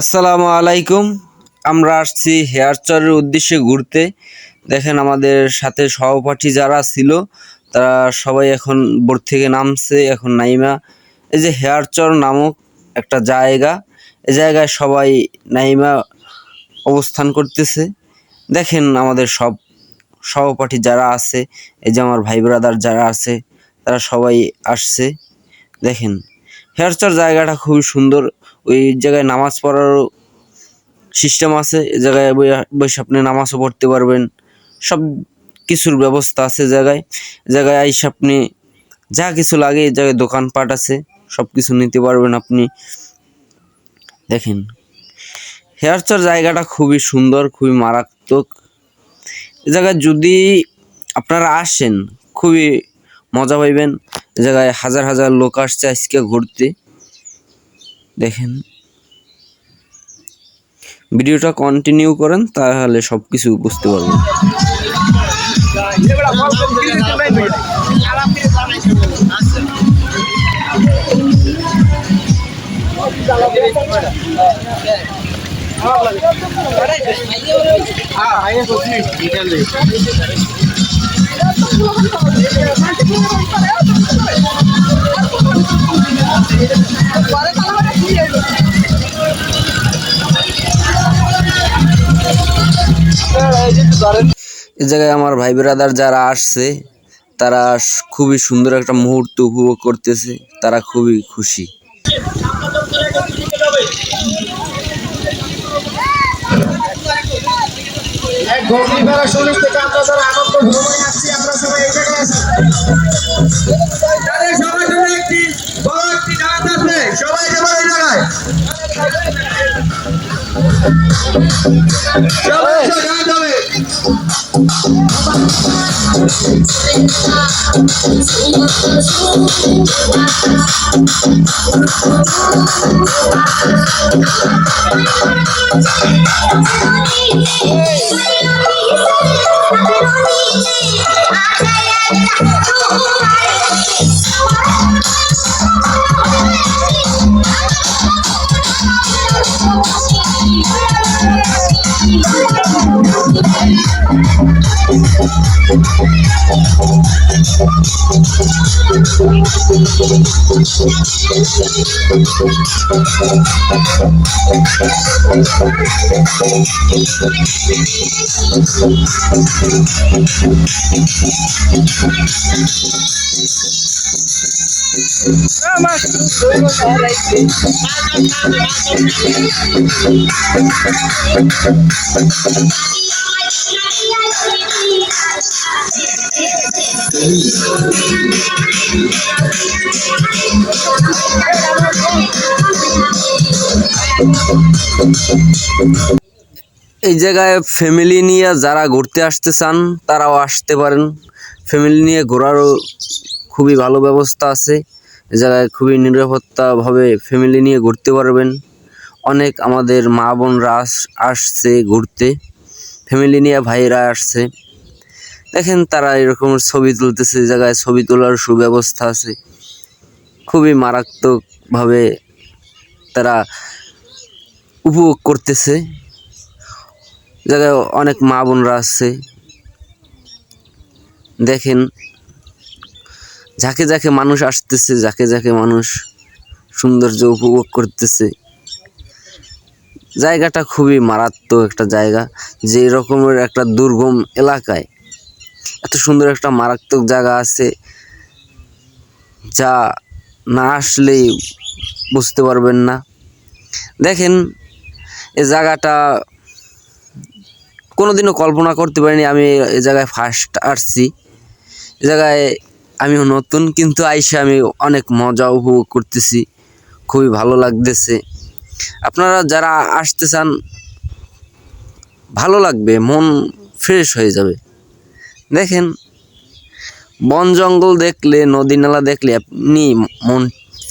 আসসালামু আলাইকুম। আমরা আসছি হেয়ারচরের উদ্দেশ্যে ঘুরতে। দেখেন আমাদের সাথে সহপাঠী যারা ছিল, তারা সবাই এখন বোট থেকে নামছে। এখন নাইমা, এই যে হেয়ারচর নামক একটা জায়গা এই জায়গায় সবাই নাইমা অবস্থান করতেছে। দেখেন আমাদের সব সহপাঠী যারা আছে, এই যে আমার ভাই ব্রাদার যারা আছে, তারা সবাই আসছে। দেখেন হেয়ারচর জায়গাটা খুবই সুন্দর। ওই জায়গায় নামাজ পড়ারও সিস্টেম আছে, এ জায়গায় বসে আপনি নামাজও পড়তে পারবেন। সব কিছুর ব্যবস্থা আছে জায়গায়। জায়গায় আইসে আপনি যা কিছু লাগে এই জায়গায় দোকানপাট আছে, সব কিছু নিতে পারবেন আপনি। দেখেন হেয়ারচর জায়গাটা খুবই সুন্দর, খুবই মারাত্মক। এ জায়গায় যদি আপনারা আসেন, খুবই মজা পাইবেন। এ জায়গায় হাজার হাজার লোক আসছে আজকে ঘুরতে। দেখেন। ভিডিওটা কন্টিনিউ করেন তাহলে সব কিছু বুঝতে পারবেন। এ জায়গায় আমার ভাই ব্রাদার যারা আসছে, তারা খুবই সুন্দর একটা মুহূর্ত উপভোগ করতেছে, তারা খুবই খুশি। সবাই এই জায়গায় আছি যাদের সবার জন্য একটি বড় একটি এই জায়গায় ফ্যামিলি নিয়ে যারা ঘুরতে আসতে চান, তারাও আসতে পারেন। ফ্যামিলি নিয়ে ঘোরারও খুবই ভালো ব্যবস্থা আছে। এই জায়গায় খুবই নিরাপত্তাভাবে ফ্যামিলি নিয়ে ঘুরতে পারবেন। অনেক আমাদের মা বোনরা আস- আসছে ঘুরতে। ফ্যামিলি নিয়ে ভাইরা আসছে। দেখেন তারা এরকম ছবি তুলতেছে জায়গায় ছবি তোলার সুব্যবস্থা আছে। খুবই মারাত্মকভাবে তারা উপভোগ করতেছে। জায়গায় অনেক মা বোনরা আছে। দেখেন যাকে যাকে মানুষ আসতেছে যাকে যাকে মানুষ সৌন্দর্য উপভোগ করতেছে। জায়গাটা খুবই মারাত্মক একটা জায়গা যে রকমের একটা দুর্গম এলাকায়। এত সুন্দর একটা মারাত্মক জায়গা আছে যা না আসলেই বুঝতে পারবেন না। দেখেন, এ জায়গাটা কোনোদিনও কল্পনা করতে পারিনি আমি এ জায়গায় ফার্স্ট আসছি। এ জায়গায় আমিও নতুন, কিন্তু আইসে আমি অনেক মজা উপভোগ করতেছি। খুবই ভালো লাগতেছে। আপনারা যারা আসতে চান, ভালো লাগবে, মন ফ্রেশ হয়ে যাবে। দেখেন, বন জঙ্গল দেখলে, নদী নালা দেখলে আপনি মন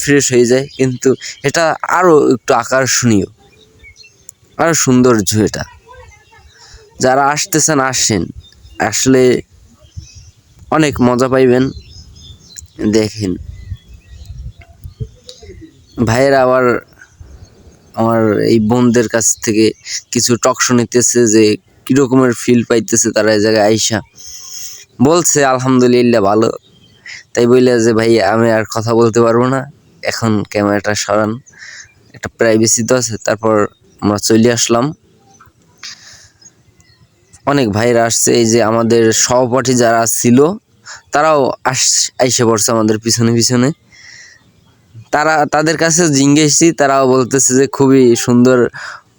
ফ্রেশ হয়ে যায়, কিন্তু এটা আরও একটু আকর্ষণীয় আরও সৌন্দর্য এটা। যারা আসতেছেন, আসেন, আসলে অনেক মজা পাইবেন, দেখেন। ভাইয়েরা আবার, আমার এই বোনদের কাছ থেকে কিছু টক শুনিতেছে যে, কিরকমের ফিল পাইতেছে তারা এই জায়গায় আইসা। বলছে, আলহামদুলিল্লাহ, ভালো। তাই বললে যে, ভাই, আমি আর কথা বলতে পারব না। এখন ক্যামেরাটা সরান। একটা প্রাইভেসি তো আছে, তারপর আমরা চলে আসলাম। অনেক ভাইরা আসছে, এই যে আমাদের সহপাঠী যারা ছিল, তারাও আস, আইসে পড়ছে আমাদের পিছনে পিছনে। তারা, তাদের কাছে জিজ্ঞেসছি তারাও বলতেছে যে, খুবই সুন্দর,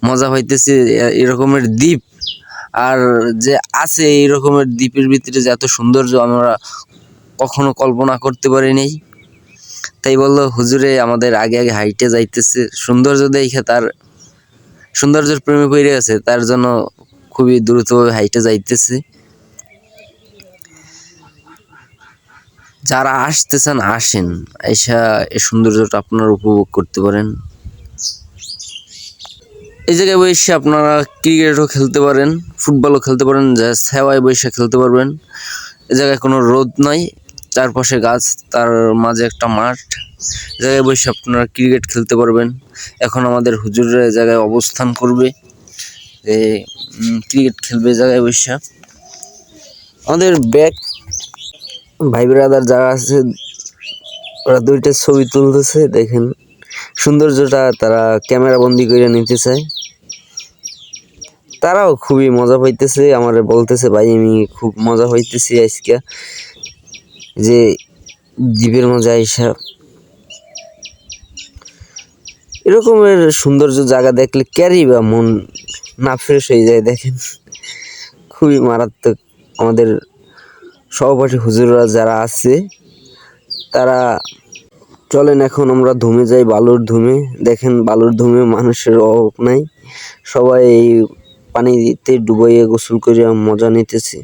মজা হইতেছে এরকমের দ্বীপ। আর যে আছে এই রকমের দ্বীপের ভিতরে যে এত সৌন্দর্য আমরা কখনো কল্পনা করতে পারি নাই তাই বলল, হুজুরে, আমাদের আগে আগে হাইটে যাইতেছে। সৌন্দর্য দেখে তার, সৌন্দর্যের প্রেমে পড়ে গেছে। তার জন্য খুবই দ্রুতভাবে হাইটে যাইতেছে। যারা আসতেছেন, আসেন। এসা এই সৌন্দর্যটা আপনারা উপভোগ করতে পারেন। এই জায়গায় বসে আপনারা ক্রিকেটও খেলতে পারেন, ফুটবলও খেলতে পারেন যা সেওয়ায় বসে খেলতে পারবেন। এ জায়গায় কোনো রোদ নাই, চারপাশে গাছ, তার মাঝে একটা মাঠ। জায়গায় বসে আপনারা ক্রিকেট খেলতে পারবেন। এখন আমাদের হুজুরের এ জায়গায় অবস্থান করবে, যে ক্রিকেট খেলবে জায়গায় বসে। আমাদের ব্যাক ভাই ব্রাদার যারা আছে, ওরা দুইটা ছবি তুলতেছে, দেখেন। সৌন্দর্যটা তারা ক্যামেরা বন্দি করে নিতে চায় তারাও খুবই মজা পাইতেছে, আমার বলতেছে, ভাই, আমি খুব মজা পাইতেছি আজকে যে দ্বীপের মজা আইসা। এরকমের সৌন্দর্য জায়গা দেখলে ক্যারি বা মন না ফ্রেশ হয়ে যায়, দেখেন। খুবই মারাত্মক আমাদের সহপাঠী হুজুররা যারা আছে, তারা চলেন এখন আমরা ধুমে যাই বালুর ধুমে। দেখেন বালুর ধুমে মানুষের অভাব নাই। সবাই এই পানিতে ডুবাইয়ে গোসল করে মজা নিতেছে।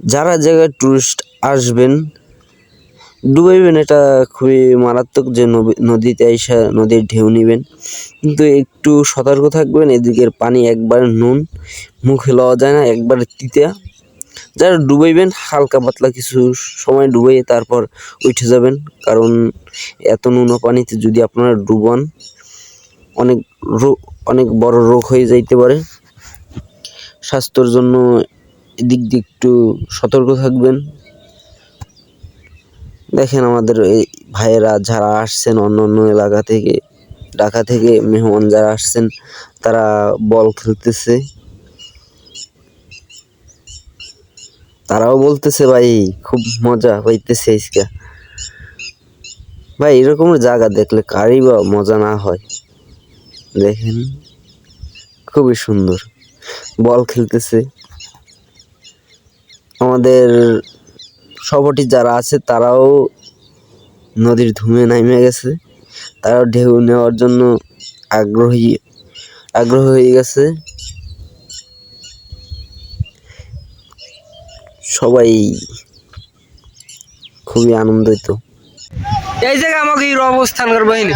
যারা জায়গায় টুরিস্ট আসবেন, ডুবাইবেন এটা খুবই মারাত্মক যে নদীতে আইসা নদীর ঢেউ নিবেন। কিন্তু একটু সতর্ক থাকবেন, এদিকের পানি একবার নুন, মুখে লওয়া যায় না, একবার তিতা। যারা ডুবাইবেন, হালকা পাতলা কিছু সময় ডুবাইয়ে তারপর উঠে যাবেন। কারণ এত নুন পানিতে যদি আপনারা ডুবান, অনেক রোগ অনেক বড় রোগ হয়ে যাইতে পারে। স্বাস্থ্যর জন্য এদিক দিয়ে একটু সতর্ক থাকবেন। দেখেন আমাদের এই ভাইয়েরা যারা আসছেন, অন্য অন্য এলাকা থেকে, ঢাকা থেকে মেহমান যারা আসছেন, তারা বল খেলতেছে। তারাও বলতেছে, ভাই, খুব মজা হইতেছে আজকে। ভাই এরকমের জায়গা দেখলে কারই বা মজা না হয়। দেখেন, খুবই সুন্দর। বল খেলতেছে। আমাদের সবটি যারা আছে, তারাও নদীর ধুমে নামে গেছে। তারাও ঢেউ নেওয়ার জন্য আগ্রহী, আগ্রহ হয়ে গেছে। সবাই খুবই আনন্দিত এই জায়গায় আমাকে এই অবস্থান করব এক।